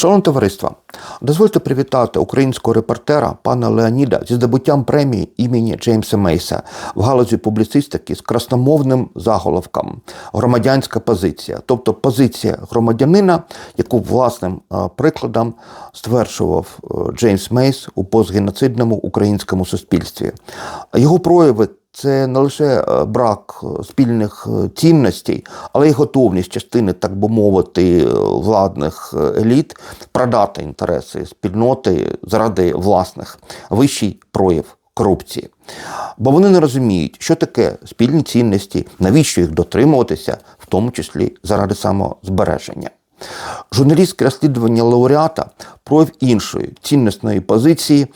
Шановне товариство, дозвольте привітати українського репортера пана Леоніда зі здобуттям премії імені Джеймса Мейса в галузі публіцистики з красномовним заголовком Громадянська позиція, тобто позиція громадянина, яку власним е, прикладом стверджував е, Джеймс Мейс у постгеноцидному українському суспільстві. Його прояви це не лише е, брак е, спільних е, цінностей, але й готовність частини, так би мовити, владних еліт продати інтереси спільноти заради власних вищий прояв корупції. Бо вони не розуміють, що таке спільні цінності, навіщо їх дотримуватися, в тому числі заради самозбереження. Журналістське розслідування лауреата прояв іншої цінностної позиції,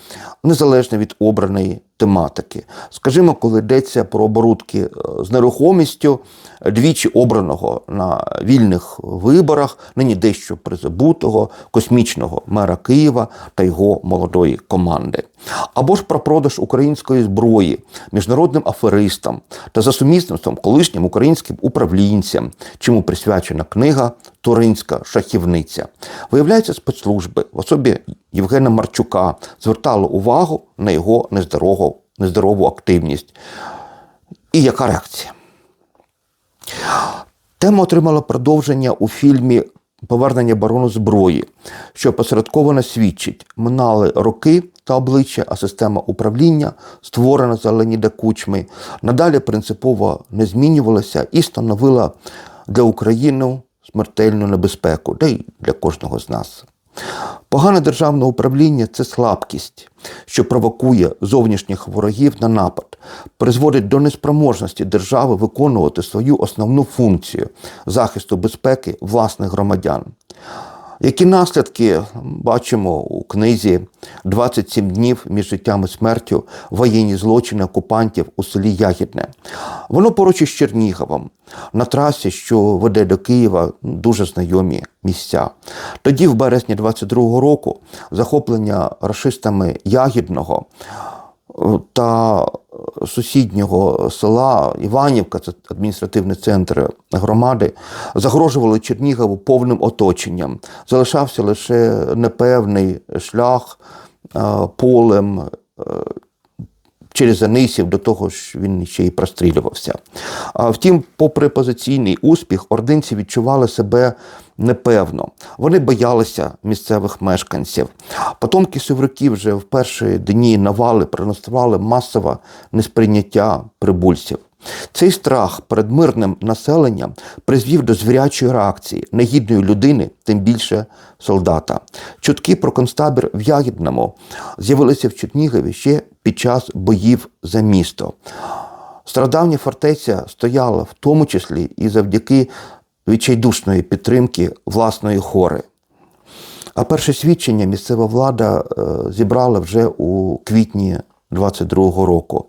незалежно від обраної тематики. Скажімо, коли йдеться про оборудки е, з нерухомістю, двічі обраного на вільних виборах, нині дещо призабутого космічного мера Києва та його молодої команди. Або ж про продаж української зброї міжнародним аферистам та за сумісництвом колишнім українським управлінцям, чому присвячена книга Туринська шахівниця. Виявляється, спецслужби в особі Євгена Марчука звертали увагу на його нездорову, нездорову активність. І яка реакція? Тема отримала продовження у фільмі Повернення барону зброї, що посередковано свідчить, минали роки та обличчя, а система управління, створена за Леоніда Кучми, надалі принципово не змінювалася і становила для України смертельну небезпеку, та й для кожного з нас. Погане державне управління це слабкість, що провокує зовнішніх ворогів на напад, призводить до неспроможності держави виконувати свою основну функцію захисту безпеки власних громадян. Які наслідки бачимо у книзі «27 днів між життям і смертю воєнні злочини окупантів у селі Ягідне. Воно поруч із Черніговом, на трасі, що веде до Києва, дуже знайомі місця. Тоді, в березні 22-го року, захоплення рашистами Ягідного та сусіднього села Іванівка, це адміністративний центр громади, загрожували Чернігову повним оточенням. Залишався лише непевний шлях е, полем. Через Анисів до того ж він ще й прострілювався. А втім, попри позиційний успіх, ординці відчували себе непевно. Вони боялися місцевих мешканців. Потомки севрюків вже в перші дні навали продемонстрували масове несприйняття прибульців. Цей страх перед мирним населенням призвів до звірячої реакції негідної людини, тим більше солдата. Чутки про концтабір в Ягідному з'явилися в Чернігові ще під час боїв за місто. Стародавня фортеця стояла в тому числі і завдяки відчайдушної підтримки власної хори. А перше свідчення місцева влада е, зібрала вже у квітні 22-го року.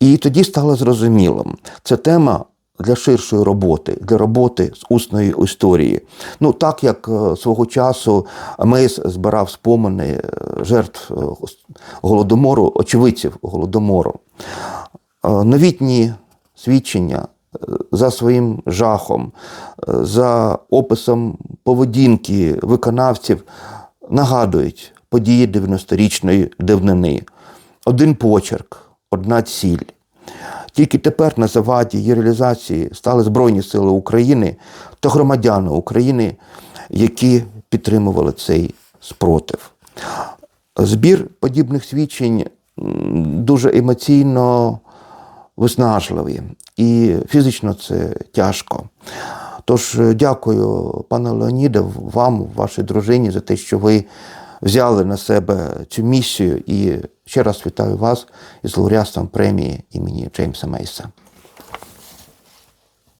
І тоді стало зрозумілим, це тема для ширшої роботи, для роботи з усної історії. Ну, так як е, свого часу Мейс збирав спомини е, жертв е, голодомору, очевидців голодомору. Новітні свідчення за своїм жахом, за описом поведінки виконавців нагадують події 90-річної давнини. Один почерк, одна ціль. Тільки тепер на заваді її реалізації стали Збройні Сили України та громадяни України, які підтримували цей спротив. Збір подібних свідчень дуже емоційно виснажливий і фізично це тяжко. Тож е, дякую, пане Леоніде, вам, вашій дружині, за те, що ви взяли на себе цю місію. І ще раз вітаю вас із лауреатством премії імені Джеймса Мейса.